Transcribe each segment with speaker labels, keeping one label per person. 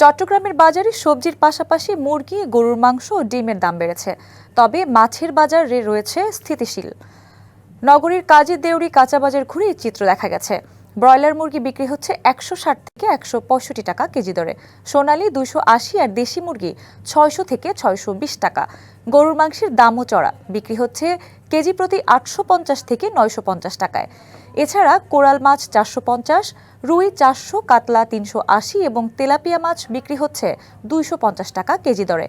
Speaker 1: চট্টগ্রামের বাজারে সবজির পাশাপাশি মুরগি, গরুর মাংস ও ডিমের দাম বেড়েছে। তবে মাছের বাজারে রয়েছে স্থিতিশীল। নগরীর কাজী দেউরি কাঁচা বাজার ঘুরে চিত্র দেখা গেছে। ব্রয়লার মুরগি বিক্রি হচ্ছে একশো ষাট থেকে একশো পঁয়ষট্টি টাকা কেজি দরে। সোনালি দুশো আশি আর দেশি মুরগি ছয়শো থেকে ছয়শো বিশ টাকা। গরুর মাংসের দামও চড়া। বিক্রি হচ্ছে কেজি প্রতি আটশো পঞ্চাশ থেকে নয়শো পঞ্চাশ টাকায়। এছাড়া কোরাল মাছ চারশো পঞ্চাশ, রুই চারশো, কাতলা তিনশো আশি এবং তেলাপিয়া মাছ বিক্রি হচ্ছে দুইশো পঞ্চাশ টাকা কেজি দরে।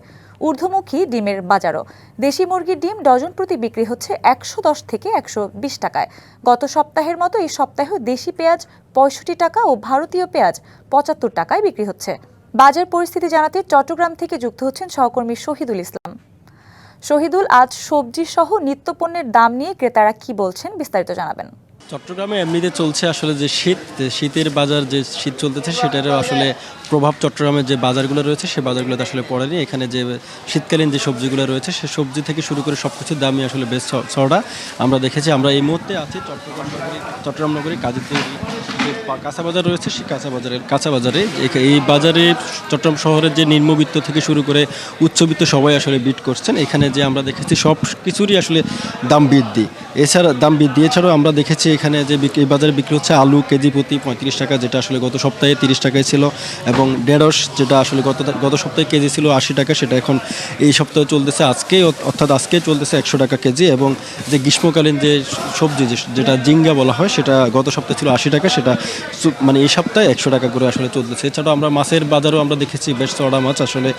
Speaker 1: ঊর্ধ্বমুখী ডিমের বাজারও। দেশি মুরগির ডিম ডজন প্রতি বিক্রি হচ্ছে একশো দশ থেকে একশো বিশ টাকায়। গত সপ্তাহের মতো এই সপ্তাহেও দেশি পেঁয়াজ পঁয়ষট্টি টাকা ও ভারতীয় পেঁয়াজ পঁচাত্তর টাকায় বিক্রি হচ্ছে। বাজার পরিস্থিতি জানাতে চট্টগ্রাম থেকে যুক্ত হচ্ছেন সহকর্মী শহীদুল ইসলাম। শহীদুল আজ সবজি সহ নিত্যপণ্যের দাম নিয়ে ক্রেতারা কি বলছেন বিস্তারিত জানাবেন।
Speaker 2: চট্টগ্রামে এমনিতে চলছে আসলে যে শীত শীতের বাজার যে শীত চলতেছে সেটারও আসলে প্রভাব চট্টগ্রামের যে বাজারগুলো রয়েছে, সে বাজারগুলোতে আসলে পড়েনি। এখানে যে শীতকালীন যে সবজিগুলো রয়েছে, সে সবজি থেকে শুরু করে সব কিছুর দামই আসলে বেশ চড়া আমরা দেখেছি, আমরা এই মুহূর্তে আছি চট্টগ্রাম নগরী চট্টগ্রাম নগরী কাজী যে কাঁচা বাজার রয়েছে সেই কাঁচা বাজারের, কাঁচা বাজারে। এই বাজারে চট্টগ্রাম শহরের যে নিম্নবিত্ত থেকে শুরু করে উচ্চবিত্ত সবাই আসলে বিট করছেন। এখানে যে আমরা দেখেছি সব কিছুরই আসলে দাম বৃদ্ধি। এছাড়া দাম বৃদ্ধি, এছাড়াও আমরা দেখেছি এখানে যে এই বাজারে বিক্রি হচ্ছে আলু, কেজি প্রতি পঁয়ত্রিশ টাকা, যেটা আসলে গত সপ্তাহে তিরিশ টাকায় ছিল, এবং ঢেঁড়স, যেটা আসলে গত গত সপ্তাহে কেজি ছিল আশি টাকা, সেটা এখন এই সপ্তাহে চলতেছে আজকে অর্থাৎ আজকে চলতেছে একশো টাকা কেজি, এবং যে গ্রীষ্মকালীন যে সবজি যেটা জিঙ্গা বলা হয়, সেটা গত সপ্তাহে ছিল আশি টাকা, সেটা মানে এই সপ্তাহে একশো টাকা করে আসলে চলতেছে। এছাড়াও আমরা মাছের বাজারও আমরা দেখেছি বেশ চড়া মাছ, আসলে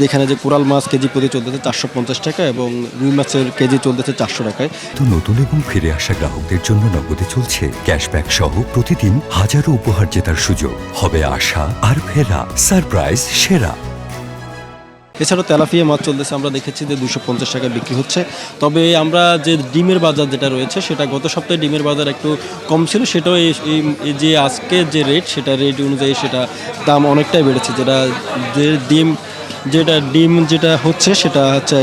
Speaker 2: যেখানে যে কোরাল মাছ কেজি প্রতি চলতেছে চারশো পঞ্চাশ টাকা, এবং রুই মাছের কেজি চলতেছে চারশো টাকায়।
Speaker 3: তো নতুন এবং ফিরে আসা গ্রাহকদের জন্য নগদে চলছে ক্যাশব্যাক সহ প্রতিদিন হাজারো উপহার জেতার সুযোগ। হবে আশা আর ফেরা। সারপ্রাইজ, সেরা।
Speaker 2: এছাড়াও তেলাপিয়া মাছ চলতেছে, আমরা দেখেছি যে দুশো পঞ্চাশ টাকা বিক্রি হচ্ছে। তবে আমরা যে ডিমের বাজার যেটা রয়েছে, সেটা গত সপ্তাহে ডিমের বাজার একটু কম ছিল, সেটাও এই যে আজকে যে রেট সেটা রেট অনুযায়ী সেটা দাম অনেকটাই বেড়েছে। যেটা, যে ডিম, যেটা ডিম যেটা হচ্ছে, সেটা হচ্ছে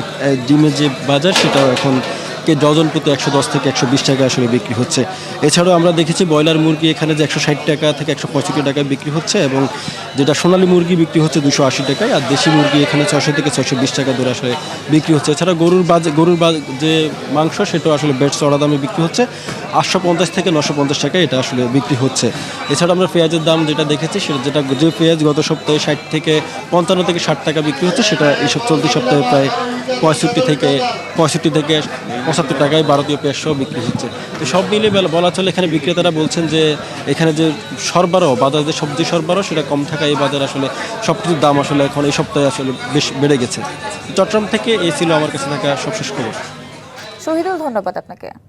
Speaker 2: ডিমের যে বাজার, সেটাও এখন কে ডজন প্রতি একশো দশ থেকে একশো বিশ টাকা আসলে বিক্রি হচ্ছে। এছাড়াও আমরা দেখেছি ব্রয়লার মুরগি এখানে যে একশো ষাট টাকা থেকে একশো পঁয়ষট্টি টাকায় বিক্রি হচ্ছে এবং যেটা সোনালী মুরগি বিক্রি হচ্ছে দুশো আশি টাকায় আর দেশি মুরগি এখানে ছশো থেকে ছশো বিশ টাকা দরে আসলে বিক্রি হচ্ছে। এছাড়া গরুর বাজ গরুর বাজ যে মাংস সেটাও আসলে বেশ চড়া দামে বিক্রি হচ্ছে। আটশো পঞ্চাশ থেকে নশো পঞ্চাশ টাকায় এটা আসলে বিক্রি হচ্ছে। এছাড়া আমরা পেঁয়াজের দাম যেটা দেখেছি সেটা যেটা যে পেঁয়াজ গত সপ্তাহে ষাট থেকে পঞ্চান্ন থেকে ষাট টাকা বিক্রি হচ্ছে, সেটা এইসব চলতি সপ্তাহে প্রায় পঁয়ষট্টি থেকে পঁয়ষট্টি থেকে পঁচাত্তর টাকায় ভারতীয় পেঁয়াজ সহ বিক্রি হচ্ছে। তো সব মিলিয়ে বলা- চলে এখানে বিক্রেতারা বলছেন যে এখানে যে সরবরাহ, বাজারে যে সবজি সরবরাহ, সেটা কম থাকায় এই বাজার আসলে সব কিছুর দাম আসলে এখন এই সপ্তাহে আসলে বেশ বেড়ে গেছে। চট্টগ্রাম থেকে এই ছিল আমার কাছে থাকা সবশেষ খবর।
Speaker 1: শহীদুল, ধন্যবাদ আপনাকে।